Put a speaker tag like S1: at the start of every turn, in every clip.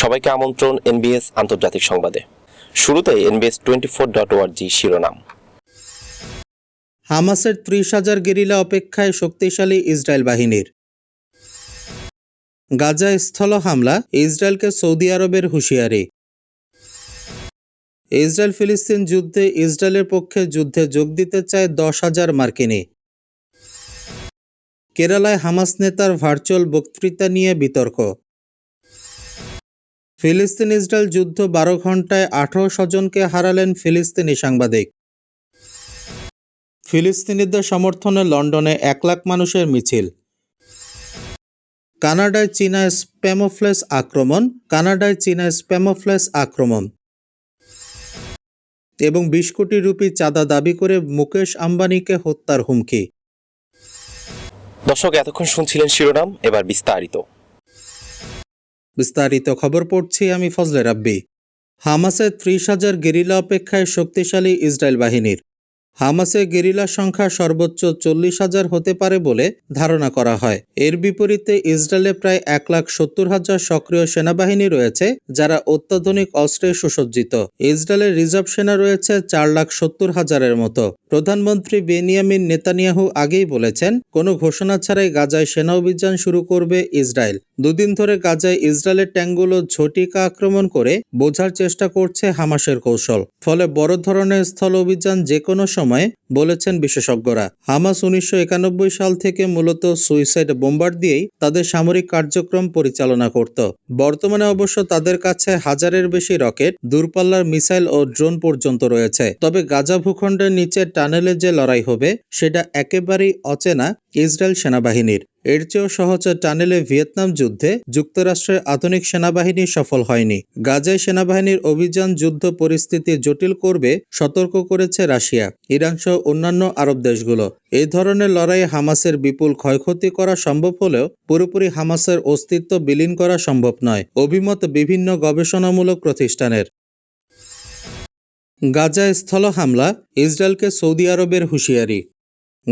S1: সবাইকে আমন্ত্রণ এনবিএস আন্তর্জাতিক সংবাদে শুরুতে NBS twenty four dot org শিরোনাম হামাসের ত্রিশ হাজার গেরিলা অপেক্ষায় শক্তিশালী ইসরায়েল বাহিনীর গাজা স্থল হামলা ইসরায়েলকে সৌদি আরবের হুঁশিয়ারি ইসরায়েল ফিলিস্তিন যুদ্ধে ইসরায়েলের পক্ষে যুদ্ধে যোগ দিতে চায় দশ হাজার মার্কিনী কেরালায় হামাস নেতার ভার্চুয়াল বক্তৃতা নিয়ে বিতর্ক ফিলিস্তিন ইসরায়েল যুদ্ধ বারো ঘন্টায় আঠেরো স্বজনকে হারালেন ফিলিস্তিনি সাংবাদিক ফিলিস্তিনিদের সমর্থনে লন্ডনে এক লাখ মানুষের মিছিল কানাডায় চীনা স্প্যামোফ্লেস আক্রমণ কানাডায় চীনা স্প্যামোফ্লেস আক্রমণ এবং বিশ কোটি রুপি চাঁদা দাবি করে মুকেশ আম্বানিকে হত্যার হুমকি দর্শক এতক্ষণ শুনছিলেন শিরোনাম এবার বিস্তারিত বিস্তারিত খবর পড়ছি আমি ফজলে রাব্বি হামাসের ত্রিশ হাজার গেরিলা অপেক্ষায় শক্তিশালী ইসরায়েল বাহিনীর হামাসে গেরিলা সংখ্যা সর্বোচ্চ চল্লিশ হাজার হতে পারে বলে ধারণা করা হয় এর বিপরীতে ইসরায়েলে প্রায় এক লাখ সত্তর হাজার সক্রিয় সেনাবাহিনী রয়েছে যারা অত্যাধুনিক অস্ত্রে সুসজ্জিত ইসরায়েলের রিজার্ভ সেনা রয়েছে চার লাখ সত্তর হাজারের মতো প্রধানমন্ত্রী বেনিয়ামিন নেতানিয়াহু আগেই বলেছেন কোনো ঘোষণা ছাড়াই গাজায় সেনা অভিযান শুরু করবে ইসরায়েল দুদিন ধরে গাজায় ইসরায়েলের ট্যাঙ্কগুলো ঝটিকা আক্রমণ করে বোঝার চেষ্টা করছে হামাসের কৌশল ফলে বড় ধরনের স্থল অভিযান যে কোনো সময় সময় বলেছেন বিশেষজ্ঞরা হামাস উনিশশো সাল থেকে মূলত সুইসাইড বোম্বার দিয়েই তাদের সামরিক কার্যক্রম পরিচালনা করত বর্তমানে অবশ্য তাদের কাছে হাজারের বেশি রকেট দূরপাল্লার মিসাইল ও ড্রোন পর্যন্ত রয়েছে তবে গাজা ভূখণ্ডের নিচে টানেলে যে লড়াই হবে সেটা একেবারেই অচেনা ইসরায়েল সেনাবাহিনীর এর চেয়েও সহজ টানেলে ভিয়েতনাম যুদ্ধে যুক্তরাষ্ট্রের আধুনিক সেনাবাহিনী সফল হয়নি গাজায় সেনাবাহিনীর অভিযান যুদ্ধ পরিস্থিতি জটিল করবে সতর্ক করেছে রাশিয়া ইরান সহ অন্যান্য আরব দেশগুলো এই ধরনের লড়াইয়ে হামাসের বিপুল ক্ষয়ক্ষতি করা সম্ভব হলেও পুরোপুরি হামাসের অস্তিত্ব বিলীন করা সম্ভব নয় অভিমত বিভিন্ন গবেষণামূলক প্রতিষ্ঠানের গাজায় স্থল হামলা ইসরায়েলকে সৌদি আরবের হুঁশিয়ারি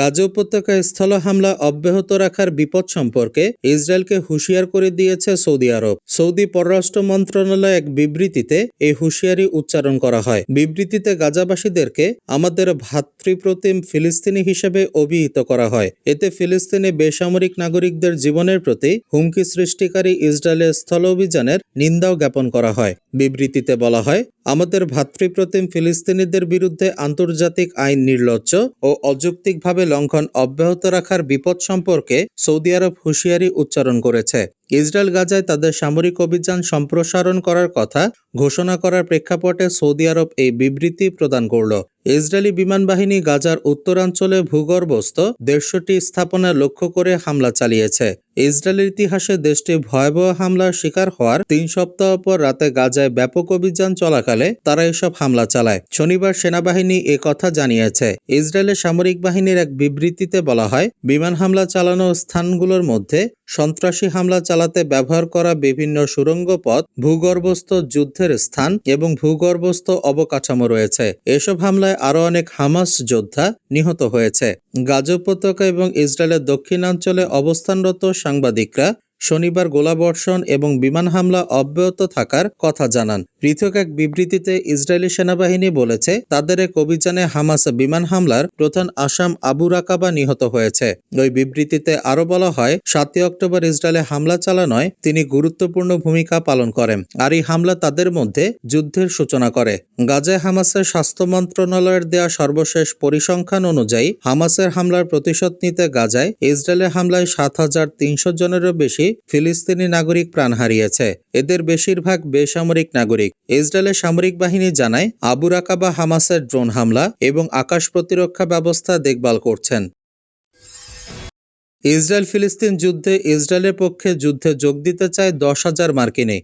S1: গাজা উপত্যকায় স্থল হামলা অব্যাহত রাখার বিপদ সম্পর্কে ইসরায়েলকে হুঁশিয়ার করে দিয়েছে সৌদি আরব সৌদি পররাষ্ট্র মন্ত্রণালয় এক বিবৃতিতে এই হুঁশিয়ারি উচ্চারণ করা হয় বিবৃতিতে গাজাবাসীদেরকে আমাদের ভাতৃপ্রতিম ফিলিস্তিনি হিসেবে অভিহিত করা হয় এতে ফিলিস্তিনি বেসামরিক নাগরিকদের জীবনের প্রতি হুমকি সৃষ্টিকারী ইসরায়েলের স্থল অভিযানের নিন্দাও জ্ঞাপন করা হয় বিবৃতিতে বলা হয় আমাদের ভাতৃপ্রতিম ফিলিস্তিনিদের বিরুদ্ধে আন্তর্জাতিক আইন নির্লজ্জ ও অযৌক্তিকভাবে লঙ্ঘন অব্যাহত রাখার বিপদ সম্পর্কে সৌদি আরব হুঁশিয়ারি উচ্চারণ করেছে ইসরায়েল গাজায় তাদের সামরিক অভিযান সম্প্রসারণ করার কথা ঘোষণা করার প্রেক্ষাপটে সৌদি আরব এই বিবৃতি প্রদান করল ইসরায়েলি বিমান বাহিনী গাজার উত্তরাঞ্চলে ভূগর্ভস্থ দেড়শোটি স্থাপনা লক্ষ্য করে হামলা চালিয়েছে ইসরায়েলের ইতিহাসে দেশটি ভয়াবহ হামলার শিকার হওয়ার তিন সপ্তাহ পর রাতে গাজায় ব্যাপক অভিযান চলাকালে তারা এসব হামলা চালায় শনিবার সেনাবাহিনী এ কথা জানিয়েছে ইসরায়েলের সামরিক বাহিনীর এক বিবৃতিতে বলা হয় বিমান হামলা চালানো স্থানগুলোর মধ্যে সন্ত্রাসী হামলা চালাতে ব্যবহার করা বিভিন্ন সুরঙ্গ পথ ভূগর্ভস্থ যুদ্ধের স্থান এবং ভূগর্ভস্থ অবকাঠামো রয়েছে এসব হামলায় আরও অনেক হামাস যোদ্ধা নিহত হয়েছে গাজ উপত্যকা এবং ইসরায়েলের দক্ষিণাঞ্চলে অবস্থানরত সাংবাদিকরা শনিবার গোলাবর্ষণ এবং বিমান হামলা অব্যাহত থাকার কথা জানান পৃথক এক বিবৃতিতে ইসরায়েলি সেনাবাহিনী বলেছে তাদের এক অভিযানে হামাস বিমান হামলার প্রধান আসাম আবু রাকাবা নিহত হয়েছে ওই বিবৃতিতে আরও বলা হয় সাতই অক্টোবর ইসরায়েলে হামলা চালানোয় তিনি গুরুত্বপূর্ণ ভূমিকা পালন করেন আর এই হামলা তাদের মধ্যে যুদ্ধের সূচনা করে গাজায় হামাসের স্বাস্থ্য মন্ত্রণালয়ের দেয়া সর্বশেষ পরিসংখ্যান অনুযায়ী হামাসের হামলার প্রতিশোধ নিতে গাজায় ইসরায়েলের হামলায় সাত হাজার তিনশো জনেরও বেশি ফিলিস্তিনি নাগরিক প্রাণ হারিয়েছে এদের বেশিরভাগ বেসামরিক নাগরিক ইসরায়েলের সামরিক বাহিনী জানায় আবু রাকাবা হামাসের ড্রোন হামলা এবং আকাশ প্রতিরক্ষা ব্যবস্থা দেখভাল করছেন ইসরায়েল ফিলিস্তিন যুদ্ধে ইসরায়েলের পক্ষে যুদ্ধে যোগ দিতে চায় দশ হাজার মার্কিনী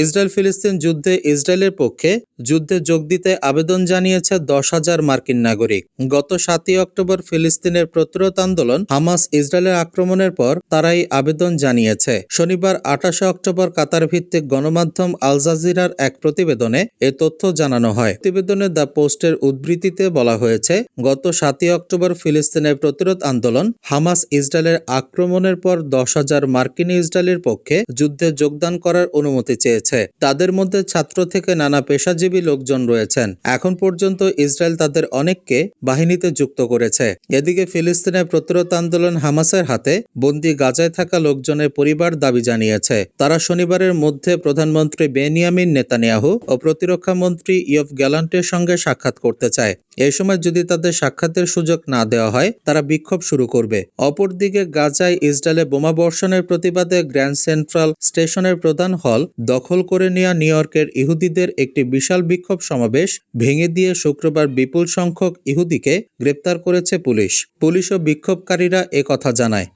S1: ইসরায়েল ফিলিস্তিন যুদ্ধে ইসরায়েলের পক্ষে যুদ্ধে যোগ দিতে আবেদন জানিয়েছে দশ হাজার মার্কিন নাগরিক গত সাতই অক্টোবর ফিলিস্তিনের প্রতিরোধ আন্দোলন হামাস ইসরায়েলের আক্রমণের পর তারাই আবেদন জানিয়েছে শনিবার আঠাশে অক্টোবর কাতার ভিত্তিক গণমাধ্যম আল জাজিরার এক প্রতিবেদনে এ তথ্য জানানো হয় প্রতিবেদনে দ্য পোস্টের উদ্বৃত্তিতে বলা হয়েছে গত সাতই অক্টোবর ফিলিস্তিনের প্রতিরোধ আন্দোলন হামাস ইসরায়েলের আক্রমণের পর দশ হাজার মার্কিন ইসরায়েলের পক্ষে যুদ্ধে যোগদান করার অনুমতি চেয়েছে রয়েছে তাদের মধ্যে ছাত্র থেকে নানা পেশাজীবী লোকজন রয়েছেন এখন পর্যন্ত ইসরায়েল তাদের অনেককে বাহিনীতে যুক্ত করেছে এদিকে ফিলিস্তিনের প্রতিরোধ আন্দোলন হামাসের হাতে বন্দি গাজায় থাকা লোকজনের পরিবার দাবি জানিয়েছে তারা শনিবারের মধ্যে প্রধানমন্ত্রী বেনিয়ামিন নেতানিয়াহু ও প্রতিরক্ষা মন্ত্রী ইয়ফ গ্যালান্টের সঙ্গে সাক্ষাৎ করতে চায় এ সময় যদি তাদের সাক্ষাতের সুযোগ না দেওয়া হয় তারা বিক্ষোভ শুরু করবে অপরদিকে গাজায় ইসরায়েলে বোমা বর্ষণের প্রতিবাদে গ্র্যান্ড সেন্ট্রাল স্টেশনের প্রধান হল দখল দখল করে নেয়া ইয়র্কের ইহুদিদের একটি বিশাল বিক্ষোভ সমাবেশ ভেঙে দিয়ে শুক্রবার বিপুল সংখ্যক ইহুদিকে গ্রেপ্তার করেছে পুলিশ পুলিশ ও বিক্ষোভকারীরা কথা জানায়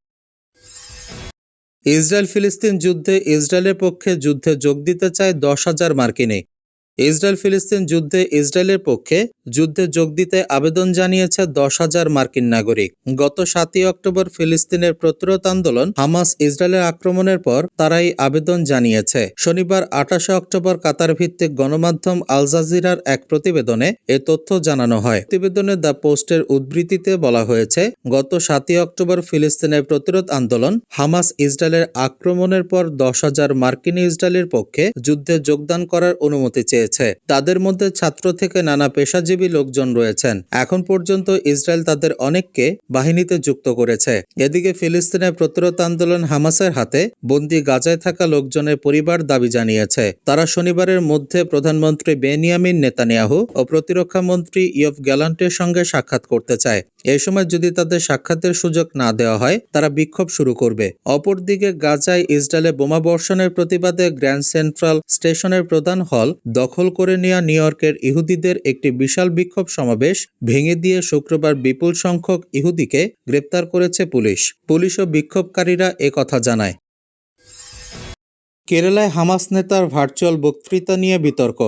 S1: ইসরায়েল ফিলিস্তিন যুদ্ধে ইসরায়েলের পক্ষে যুদ্ধে যোগ দিতে চায় দশ হাজার মার্কিনে ইসরায়েল ফিলিস্তিন যুদ্ধে ইসরায়েলের পক্ষে যুদ্ধে যোগ দিতে আবেদন জানিয়েছে দশ হাজার মার্কিন নাগরিক গত সাতই অক্টোবর ফিলিস্তিনের প্রতিরোধ আন্দোলন হামাস ইসরায়েলের আক্রমণের পর তারাই আবেদন জানিয়েছে শনিবার আঠাশে অক্টোবর কাতার ভিত্তিক গণমাধ্যম আল জাজিরার এক প্রতিবেদনে এ তথ্য জানানো হয় প্রতিবেদনে দ্য পোস্টের উদ্বৃত্তিতে বলা হয়েছে গত সাতই অক্টোবর ফিলিস্তিনের প্রতিরোধ আন্দোলন হামাস ইসরায়েলের আক্রমণের পর দশ হাজার মার্কিন ইসরায়েলের পক্ষে যুদ্ধে যোগদান করার অনুমতি চেয়ে পেয়েছে তাদের মধ্যে ছাত্র থেকে নানা পেশাজীবী লোকজন রয়েছেন এখন পর্যন্ত ইসরায়েল তাদের অনেককে বাহিনীতে যুক্ত করেছে এদিকে ফিলিস্তিনের প্রতিরোধ আন্দোলন হামাসের হাতে বন্দি গাজায় থাকা লোকজনের পরিবার দাবি জানিয়েছে তারা শনিবারের মধ্যে প্রধানমন্ত্রী বেনিয়ামিন নেতানিয়াহু ও প্রতিরক্ষা মন্ত্রী ইয়ফ গ্যালান্টের সঙ্গে সাক্ষাৎ করতে চায় এ সময় যদি তাদের সাক্ষাতের সুযোগ না দেওয়া হয় তারা বিক্ষোভ শুরু করবে অপরদিকে গাজায় ইসরায়েলে বোমা বর্ষণের প্রতিবাদে গ্র্যান্ড সেন্ট্রাল স্টেশনের প্রধান হল দখল দখল করে নেয়া নিউইয়র্কের ইহুদিদের একটি বিশাল বিক্ষোভ সমাবেশ ভেঙে দিয়ে শুক্রবার বিপুল সংখ্যক ইহুদিকে গ্রেপ্তার করেছে পুলিশ পুলিশ ও বিক্ষোভকারীরা কথা জানায় কেরালায় হামাস নেতার ভার্চুয়াল বক্তৃতা নিয়ে বিতর্ক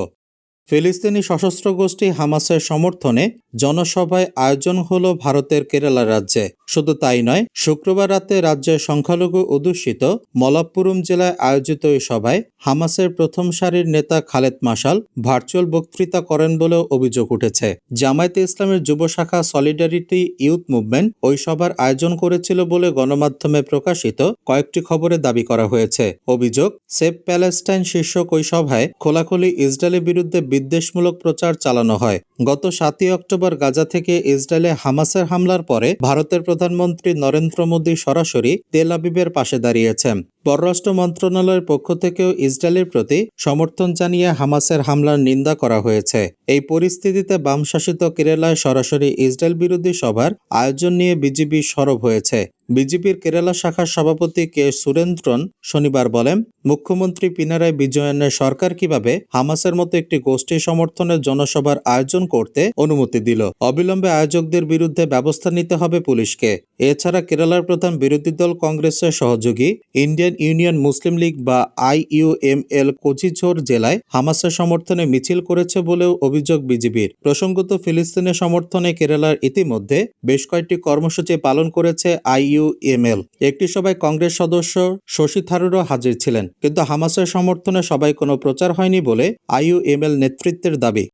S1: ফিলিস্তিনি সশস্ত্র গোষ্ঠী হামাসের সমর্থনে জনসভায় আয়োজন হল ভারতের কেরালা রাজ্যে শুধু তাই নয় শুক্রবার রাতে রাজ্যের সংখ্যালঘু অধ্যুষিত মলাপ্পুরম জেলায় আয়োজিত এই সভায় হামাসের প্রথম সারির নেতা খালেদ মাসাল ভার্চুয়াল বক্তৃতা করেন বলেও অভিযোগ উঠেছে জামায়াতে ইসলামের যুব শাখা সলিডারিটি ইউথ মুভমেন্ট ওই সভার আয়োজন করেছিল বলে গণমাধ্যমে প্রকাশিত কয়েকটি খবরে দাবি করা হয়েছে অভিযোগ সেফ প্যালেস্টাইন শীর্ষক ওই সভায় খোলাখুলি ইসরায়েলের বিরুদ্ধে বিদ্বেষমূলক প্রচার চালানো হয় গত সাতই অক্টোবর গাজা থেকে ইসরায়েলে হামাসের হামলার পরে ভারতের প্রধানমন্ত্রী নরেন্দ্র মোদী সরাসরি তেল আবিবের পাশে দাঁড়িয়েছেন পররাষ্ট্র মন্ত্রণালয়ের পক্ষ থেকেও ইসরায়েলের প্রতি সমর্থন জানিয়ে হামাসের হামলার নিন্দা করা হয়েছে এই পরিস্থিতিতে বামশাসিত কেরালায় সরাসরি ইসরায়েল বিরোধী সভার আয়োজন নিয়ে বিজেপি সরব হয়েছে বিজেপির কেরালা শাখার সভাপতি কে সুরেন্দ্রন শনিবার বলেন মুখ্যমন্ত্রী পিনারায় বিজয়নের সরকার কিভাবে হামাসের মতো একটি গোষ্ঠী সমর্থনের জনসভার আয়োজন করতে অনুমতি দিল অবিলম্বে আয়োজকদের বিরুদ্ধে ব্যবস্থা নিতে হবে পুলিশকে এছাড়া কেরালার প্রধান বিরোধী দল কংগ্রেসের সহযোগী ইন্ডিয়ান ইউনিয়ন মুসলিম লীগ বা আইইউএমএল কোচিছোর জেলায় হামাসের সমর্থনে মিছিল করেছে বলেও অভিযোগ বিজিবির প্রসঙ্গত ফিলিস্তিনের সমর্থনে কেরালার ইতিমধ্যে বেশ কয়েকটি কর্মসূচি পালন করেছে আইইউএমএল একটি সভায় কংগ্রেস সদস্য শশী থারুরও হাজির ছিলেন কিন্তু হামাসের সমর্থনে সবাই কোনো প্রচার হয়নি বলে আইইউএমএল নেতৃত্বের দাবি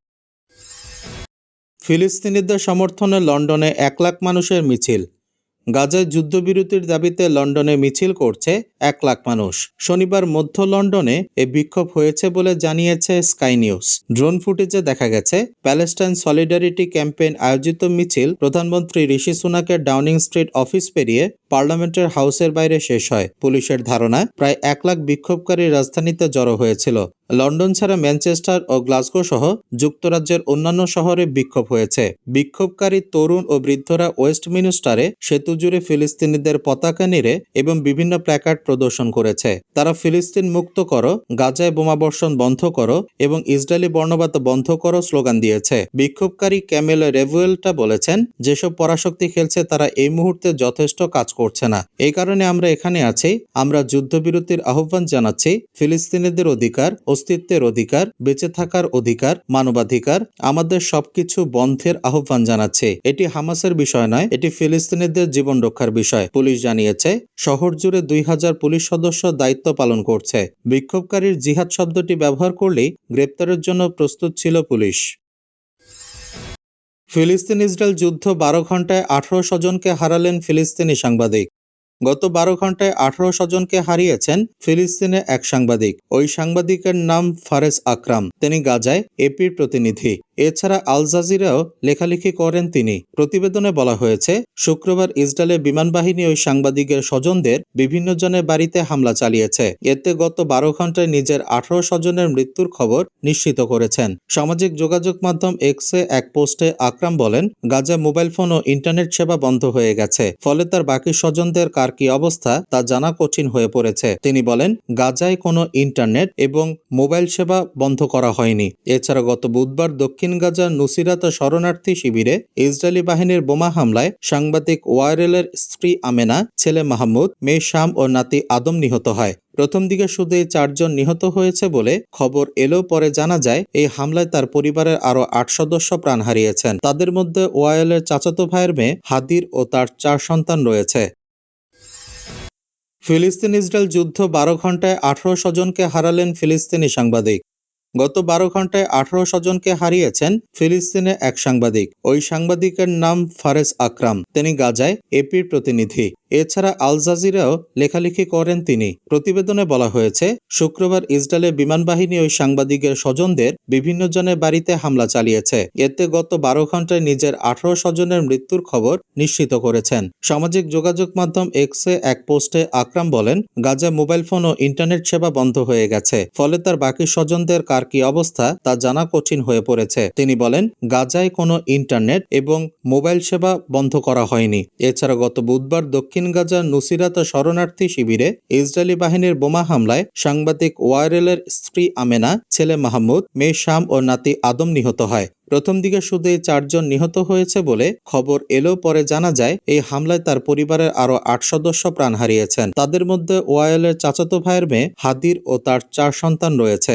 S1: ফিলিস্তিনিদের সমর্থনে লন্ডনে এক লাখ মানুষের মিছিল গাজায় যুদ্ধবিরতির দাবিতে লন্ডনে মিছিল করছে এক লাখ মানুষ শনিবার মধ্য লন্ডনে এ বিক্ষোভ হয়েছে বলে জানিয়েছে স্কাই নিউজ ড্রোন ফুটেজে দেখা গেছে প্যালেস্টাইন সলিডারিটি ক্যাম্পেইন আয়োজিত মিছিল প্রধানমন্ত্রী ঋষি সুনাকের ডাউনিং স্ট্রিট অফিস পেরিয়ে পার্লামেন্টের হাউসের বাইরে শেষ হয় পুলিশের ধারণা প্রায় এক লাখ বিক্ষোভকারী রাজধানীতে জড়ো হয়েছিল লন্ডন ছাড়া ম্যানচেস্টার ও গ্লাসগো সহ যুক্তরাজ্যের অন্যান্য শহরে বিক্ষোভ হয়েছে বিক্ষোভকারী তরুণ ও বৃদ্ধরা মিনিস্টারে সেতু জুড়ে ফিলিস্তিনিদের পতাকা নিরে এবং বিভিন্ন প্ল্যাকার্ড প্রদর্শন করেছে তারা ফিলিস্তিন মুক্ত করো গাজায় বোমাবর্ষণ বন্ধ করো এবং ইসরায়েলি বর্ণবাদ বন্ধ করো স্লোগান দিয়েছে বিক্ষোভকারী ক্যামেল রেভুয়েলটা বলেছেন যেসব পরাশক্তি খেলছে তারা এই মুহূর্তে যথেষ্ট কাজ করছে না এই কারণে আমরা এখানে আছি আমরা যুদ্ধবিরতির আহ্বান জানাচ্ছি ফিলিস্তিনিদের অধিকার ও অস্তিত্বের অধিকার বেঁচে থাকার অধিকার মানবাধিকার আমাদের সবকিছু বন্ধের আহ্বান জানাচ্ছে এটি হামাসের বিষয় নয় এটি ফিলিস্তিনিদের জীবন রক্ষার বিষয় পুলিশ জানিয়েছে শহর জুড়ে দুই হাজার পুলিশ সদস্য দায়িত্ব পালন করছে বিক্ষোভকারীর জিহাদ শব্দটি ব্যবহার করলেই গ্রেপ্তারের জন্য প্রস্তুত ছিল পুলিশ ফিলিস্তিন ইসরায়েল যুদ্ধ বারো ঘন্টায় আঠারো স্বজনকে হারালেন ফিলিস্তিনি সাংবাদিক গত বারো ঘন্টায় আঠারো স্বজনকে হারিয়েছেন ফিলিস্তিনে এক সাংবাদিক ওই সাংবাদিকের নাম ফারেজ আকরাম তিনি গাজায় এপির প্রতিনিধি এছাড়া আল জাজিরাও লেখালেখি করেন তিনি প্রতিবেদনে বলা হয়েছে শুক্রবার ইসরায়েলের বিমান বাহিনী ওই সাংবাদিকের স্বজনদের বিভিন্ন জনের বাড়িতে হামলা চালিয়েছে এতে গত বারো ঘন্টায় নিজের আঠারো স্বজনের মৃত্যুর খবর নিশ্চিত করেছেন সামাজিক যোগাযোগ মাধ্যম এক্সে এক পোস্টে আকরাম বলেন গাজা মোবাইল ফোন ও ইন্টারনেট সেবা বন্ধ হয়ে গেছে ফলে তার বাকি স্বজনদের কার কি অবস্থা তা জানা কঠিন হয়ে পড়েছে তিনি বলেন গাজায় কোনো ইন্টারনেট এবং মোবাইল সেবা বন্ধ করা হয়নি এছাড়া গত বুধবার দক্ষিণ দক্ষিণ গাজার নুসিরাতা শরণার্থী শিবিরে ইসরায়েলি বাহিনীর বোমা হামলায় সাংবাদিক ওয়ারেলের স্ত্রী আমেনা ছেলে মাহমুদ মেয়ে শাম ও নাতি আদম নিহত হয় প্রথম দিকে শুধু এই চারজন নিহত হয়েছে বলে খবর এলেও পরে জানা যায় এই হামলায় তার পরিবারের আরও আট সদস্য প্রাণ হারিয়েছেন তাদের মধ্যে ওয়ায়েলের চাচাতো ভাইয়ের মেয়ে হাদির ও তার চার সন্তান রয়েছে ফিলিস্তিন ইসরায়েল যুদ্ধ বারো ঘন্টায় আঠারো স্বজনকে হারালেন ফিলিস্তিনি সাংবাদিক গত বারো ঘন্টায় আঠারো স্বজনকে হারিয়েছেন ফিলিস্তিনে এক সাংবাদিক ওই সাংবাদিকের নাম ফারেজ আকরাম তিনি গাজায় এপির প্রতিনিধি এছাড়া আল জাজিরাও লেখালেখি করেন তিনি প্রতিবেদনে বলা হয়েছে শুক্রবার ইসরায়েলের বিমান বাহিনী ওই সাংবাদিকের স্বজনদের বিভিন্ন জনের বাড়িতে হামলা চালিয়েছে এতে গত বারো ঘন্টায় নিজের আঠারো স্বজনের মৃত্যুর খবর নিশ্চিত করেছেন সামাজিক যোগাযোগ মাধ্যম এক্সে এক পোস্টে আকরাম বলেন গাজায় মোবাইল ফোন ও ইন্টারনেট সেবা বন্ধ হয়ে গেছে ফলে তার বাকি স্বজনদের কার তার কি অবস্থা তা জানা কঠিন হয়ে পড়েছে তিনি বলেন গাজায় কোনো ইন্টারনেট এবং মোবাইল সেবা বন্ধ করা হয়নি এছাড়া গত বুধবার দক্ষিণ গাজার নুসিরাতা শরণার্থী শিবিরে ইসরায়েলি বাহিনীর বোমা হামলায় সাংবাদিক ওয়ারেলের স্ত্রী আমেনা ছেলে মাহমুদ মেয়ে শাম ও নাতি আদম নিহত হয় প্রথম দিকে শুধু এই চারজন নিহত হয়েছে বলে খবর এলো পরে জানা যায় এই হামলায় তার পরিবারের আরো আট সদস্য প্রাণ হারিয়েছেন তাদের মধ্যে ওয়ায়েলের চাচাতো ভাইয়ের মেয়ে হাদির ও তার চার সন্তান রয়েছে